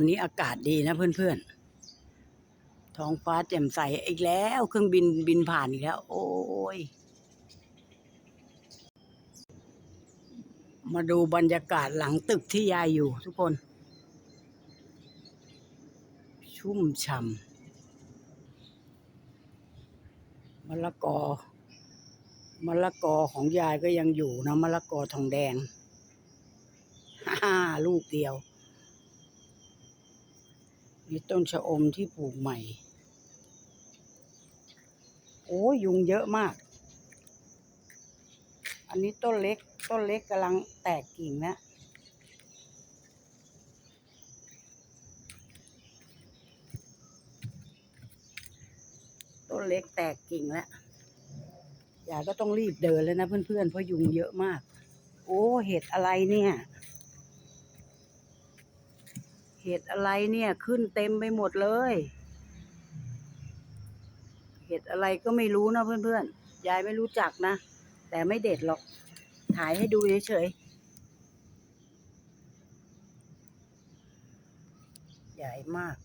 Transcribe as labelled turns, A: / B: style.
A: วันนี้อากาศดีนะเพื่อนๆ ท้องฟ้าแจ่มใสอีกแล้ว เครื่องบินบินผ่านอีกแล้ว โอ้ย มาดูบรรยากาศหลังตึกที่ยายอยู่ทุกคน ชุ่มฉ่ำมะละกอมะละกอของยายก็ยังอยู่นะมะละกอทองแดง ห้าลูกเดียว มีต้นชะอมที่ปลูกใหม่ โอ้ยุงเยอะมาก อันนี้ต้นเล็ก ต้นเล็กกำลังแตกกิ่งนะต้นเล็กแตกกิ่งแล้วยายก็ต้องรีบเดินแล้วนะเพื่อนๆเพราะยุงเยอะมาก โอ้เห็ดอะไรเนี่ย เห็ดอะไรเนี่ยขึ้นเต็มไปหมดเลย เห็ดอะไรก็ไม่รู้นะเพื่อนๆ ยายไม่รู้จักนะ แต่ไม่เด็ดหรอก ถ่ายให้ดูเฉยๆ ใหญ่มาก